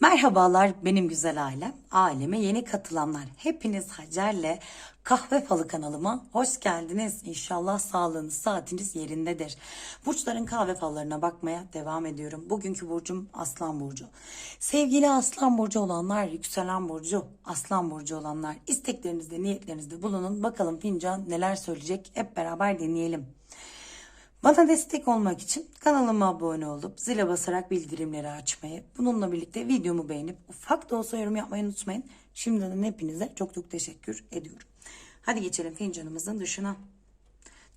Merhabalar benim güzel ailem. Aileme yeni katılanlar. Hepiniz Hacer'le Kahve Falı kanalıma hoş geldiniz. İnşallah sağlığınız, saatiniz yerindedir. Burçların kahve fallarına bakmaya devam ediyorum. Bugünkü burcum Aslan Burcu. Sevgili Aslan Burcu olanlar, yükselen Burcu, Aslan Burcu olanlar isteklerinizde, niyetlerinizde bulunun. Bakalım fincan neler söyleyecek hep beraber deneyelim. Bana destek olmak için kanalıma abone olup zile basarak bildirimleri açmayı, bununla birlikte videomu beğenip ufak da olsa yorum yapmayı unutmayın. Şimdiden hepinize çok çok teşekkür ediyorum. Hadi geçelim fincanımızın dışına.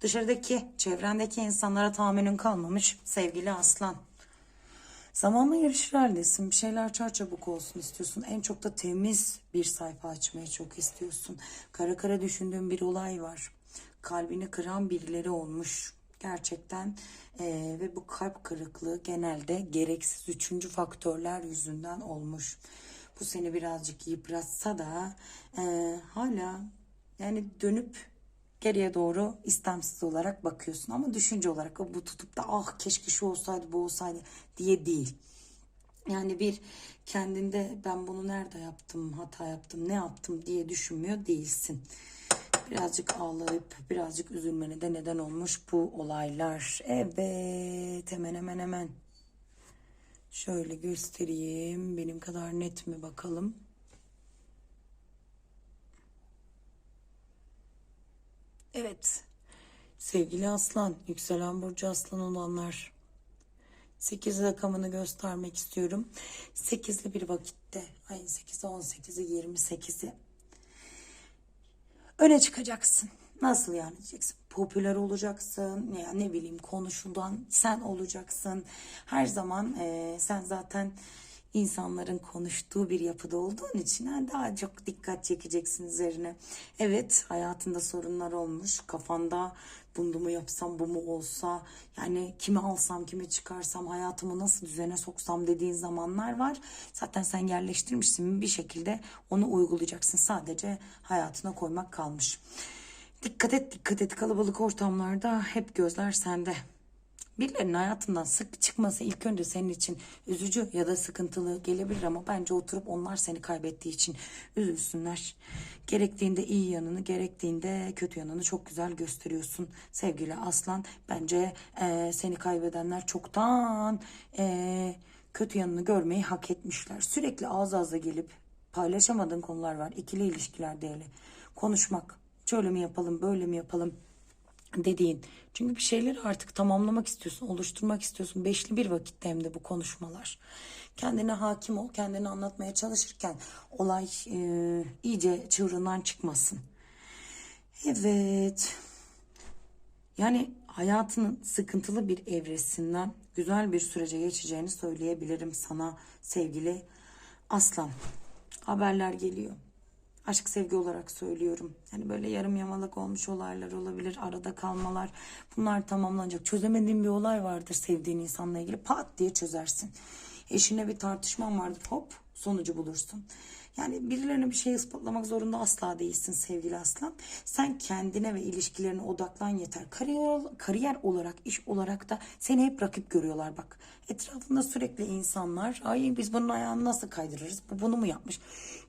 Dışarıdaki, çevrendeki insanlara tahammülün kalmamış sevgili aslan. Zamanla yarışır haldesin. Bir şeyler çarçabuk olsun istiyorsun. En çok da temiz bir sayfa açmayı çok istiyorsun. Kara kara düşündüğün bir olay var. Kalbini kıran birileri olmuş. Gerçekten Ee, ve bu kalp kırıklığı genelde gereksiz üçüncü faktörler yüzünden olmuş. Bu seni birazcık yıpratsa da ee, hala yani dönüp geriye doğru istemsiz olarak bakıyorsun ama düşünce olarak bu tutup da ah keşke şu olsaydı bu olsaydı diye değil. Yani bir kendinde ben bunu nerede yaptım, hata yaptım, ne yaptım diye düşünmüyor değilsin. Birazcık ağlayıp birazcık üzülmene de neden olmuş bu olaylar. Evet hemen hemen hemen. Şöyle göstereyim. Benim kadar net mi bakalım. Evet. Sevgili aslan, yükselen burcu aslan olanlar. 8 rakamını göstermek istiyorum. 8'li bir vakitte, ayın 8'i, 18'i, 28'i öne çıkacaksın. Nasıl yani diyeceksin? Popüler olacaksın. Ya ne bileyim konuşulan sen olacaksın. Her zaman e, sen zaten insanların konuştuğu bir yapıda olduğun için ha, daha çok dikkat çekeceksin üzerine. Evet hayatında sorunlar olmuş. Kafanda bunu mu yapsam bu mu olsa yani kimi alsam kimi çıkarsam hayatımı nasıl düzene soksam dediğin zamanlar var. Zaten sen yerleştirmişsin bir şekilde onu uygulayacaksın. Sadece hayatına koymak kalmış. Dikkat et dikkat et kalabalık ortamlarda hep gözler sende. Birilerinin hayatından sık çıkması ilk önce senin için üzücü ya da sıkıntılı gelebilir ama bence oturup onlar seni kaybettiği için üzülsünler. Gerektiğinde iyi yanını, gerektiğinde kötü yanını çok güzel gösteriyorsun sevgili Aslan. Bence e, seni kaybedenler çoktan e, kötü yanını görmeyi hak etmişler. Sürekli ağız ağza gelip paylaşamadığın konular var. İkili ilişkilerde hele konuşmak. Şöyle mi yapalım, böyle mi yapalım? Dediğin. Çünkü bir şeyleri artık tamamlamak istiyorsun, oluşturmak istiyorsun. Beşli bir vakitte hem de bu konuşmalar. Kendine hakim ol, kendini anlatmaya çalışırken olay e, iyice çığırından çıkmasın. Evet. Yani hayatının sıkıntılı bir evresinden güzel bir sürece geçeceğini söyleyebilirim sana sevgili aslan. Haberler geliyor aşk sevgi olarak söylüyorum. Yani böyle yarım yamalak olmuş olaylar olabilir, arada kalmalar. Bunlar tamamlanacak. Çözemediğin bir olay vardır sevdiğin insanla ilgili. Pat diye çözersin. Eşine bir tartışman vardır. Hop sonucu bulursun. Yani birilerine bir şey ispatlamak zorunda asla değilsin sevgili aslan. Sen kendine ve ilişkilerine odaklan yeter. Kariyer, kariyer olarak, iş olarak da seni hep rakip görüyorlar bak. Etrafında sürekli insanlar, ay biz bunun ayağını nasıl kaydırırız, bu bunu mu yapmış?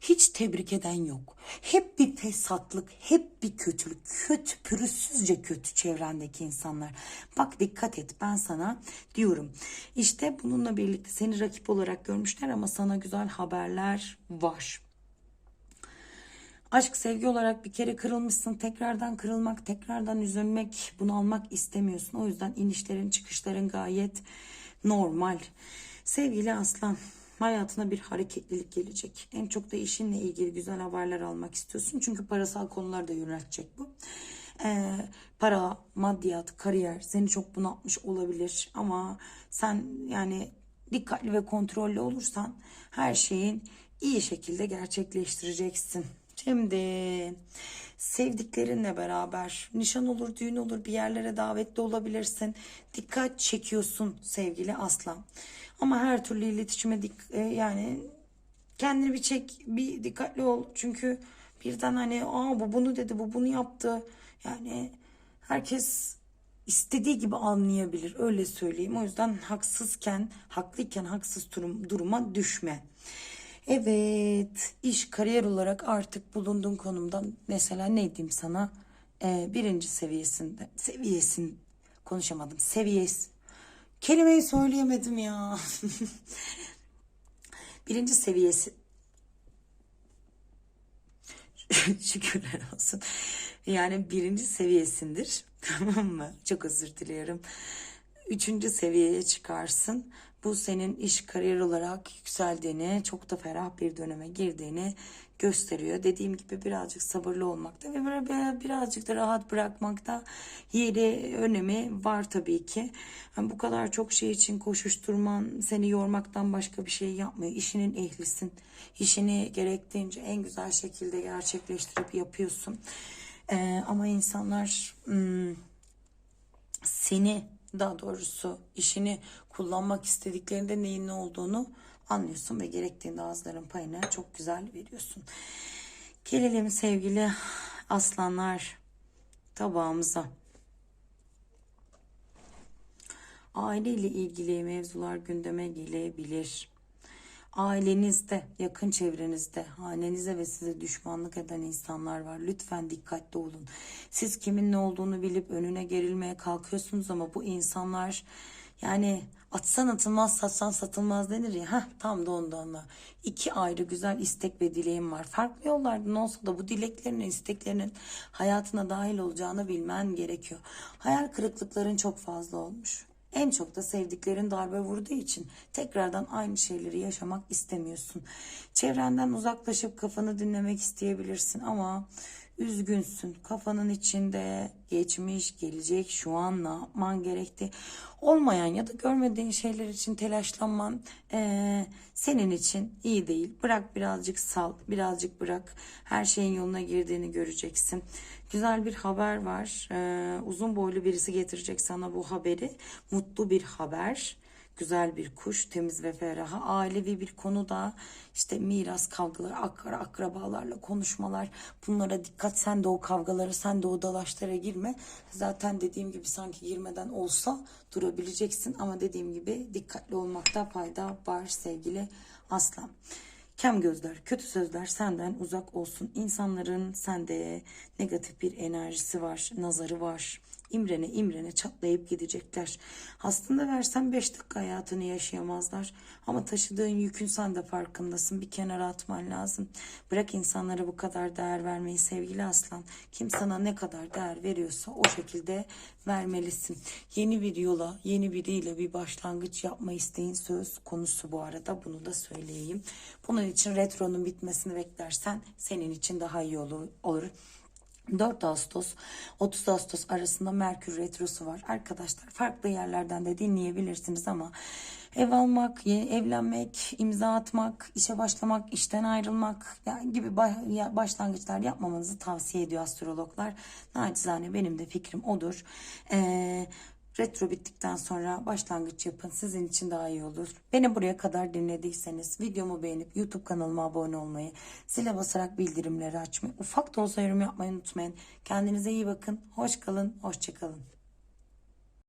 Hiç tebrik eden yok. Hep bir fesatlık, hep bir kötülük, kötü, pürüzsüzce kötü çevrendeki insanlar. Bak dikkat et ben sana diyorum. İşte bununla birlikte seni rakip olarak görmüşler ama sana güzel haberler var. Aşk sevgi olarak bir kere kırılmışsın. Tekrardan kırılmak, tekrardan üzülmek, bunu almak istemiyorsun. O yüzden inişlerin, çıkışların gayet normal. Sevgili aslan, hayatına bir hareketlilik gelecek. En çok da işinle ilgili güzel haberler almak istiyorsun. Çünkü parasal konuları da yöneltecek bu. Ee, para, maddiyat, kariyer seni çok bunaltmış olabilir. Ama sen yani dikkatli ve kontrollü olursan her şeyin iyi şekilde gerçekleştireceksin. Şimdi sevdiklerinle beraber nişan olur, düğün olur, bir yerlere davetli olabilirsin. Dikkat çekiyorsun sevgili aslan. Ama her türlü iletişime dik- e, yani kendini bir çek, bir dikkatli ol. Çünkü birden hani aa bu bunu dedi, bu bunu yaptı. Yani herkes istediği gibi anlayabilir. Öyle söyleyeyim. O yüzden haksızken, haklıyken haksız durum, duruma düşme. Evet, iş kariyer olarak artık bulunduğun konumdan mesela ne diyeyim sana? Ee, birinci seviyesinde, seviyesin konuşamadım. Seviyesi. Kelimeyi söyleyemedim ya. birinci seviyesi Şükürler olsun. Yani birinci seviyesindir. Tamam mı? Çok özür diliyorum. Üçüncü seviyeye çıkarsın. Bu senin iş kariyer olarak yükseldiğini, çok da ferah bir döneme girdiğini gösteriyor. Dediğim gibi birazcık sabırlı olmakta ve birazcık da rahat bırakmakta yeri önemi var tabii ki. Yani bu kadar çok şey için koşuşturman seni yormaktan başka bir şey yapmıyor. İşinin ehlisin. İşini gerektiğince en güzel şekilde gerçekleştirip yapıyorsun. Ee, ama insanlar hmm, seni daha doğrusu işini kullanmak istediklerinde neyin ne olduğunu anlıyorsun ve gerektiğinde ağızların payını çok güzel veriyorsun. Gelelim sevgili aslanlar tabağımıza. Aileyle ilgili mevzular gündeme gelebilir. Ailenizde, yakın çevrenizde, hanenize ve size düşmanlık eden insanlar var. Lütfen dikkatli olun. Siz kimin ne olduğunu bilip önüne gerilmeye kalkıyorsunuz ama bu insanlar yani atsan atılmaz satsan satılmaz denir ya. Heh, tam da ondanla. İki ayrı güzel istek ve dileğim var. Farklı yollardan olsa da bu dileklerinin, isteklerinin hayatına dahil olacağını bilmen gerekiyor. Hayal kırıklıkların çok fazla olmuş. En çok da sevdiklerin darbe vurduğu için tekrardan aynı şeyleri yaşamak istemiyorsun. Çevrenden uzaklaşıp kafanı dinlemek isteyebilirsin ama üzgünsün. Kafanın içinde geçmiş, gelecek, şu an ne yapman gerekti. Olmayan ya da görmediğin şeyler için telaşlanman eee, senin için iyi değil. Bırak birazcık sal, birazcık bırak. Her şeyin yoluna girdiğini göreceksin. Güzel bir haber var. Ee, uzun boylu birisi getirecek sana bu haberi. Mutlu bir haber. Güzel bir kuş, temiz ve feraha. Ailevi bir konuda işte miras kavgaları, akra, akrabalarla konuşmalar. Bunlara dikkat. Sen de o kavgalara, sen de o dalaşlara girme. Zaten dediğim gibi sanki girmeden olsa durabileceksin. Ama dediğim gibi dikkatli olmakta fayda var sevgili aslan. Kem gözler, kötü sözler senden uzak olsun. İnsanların sende negatif bir enerjisi var, nazarı var. İmrene imrene çatlayıp gidecekler. Aslında versen 5 dakika hayatını yaşayamazlar. Ama taşıdığın yükün sen de farkındasın. Bir kenara atman lazım. Bırak insanlara bu kadar değer vermeyi sevgili aslan. Kim sana ne kadar değer veriyorsa o şekilde vermelisin. Yeni bir yola, yeni biriyle bir başlangıç yapma isteğin söz konusu bu arada. Bunu da söyleyeyim. Bunun için retronun bitmesini beklersen senin için daha iyi olur. Olur. 4 Ağustos 30 Ağustos arasında Merkür Retrosu var. Arkadaşlar farklı yerlerden de dinleyebilirsiniz ama ev almak, evlenmek, imza atmak, işe başlamak, işten ayrılmak gibi başlangıçlar yapmamanızı tavsiye ediyor astrologlar. Naçizane benim de fikrim odur. Ee, Retro bittikten sonra başlangıç yapın. Sizin için daha iyi olur. Beni buraya kadar dinlediyseniz videomu beğenip YouTube kanalıma abone olmayı, zile basarak bildirimleri açmayı, ufak da olsa yorum yapmayı unutmayın. Kendinize iyi bakın. Hoş kalın, hoşça kalın.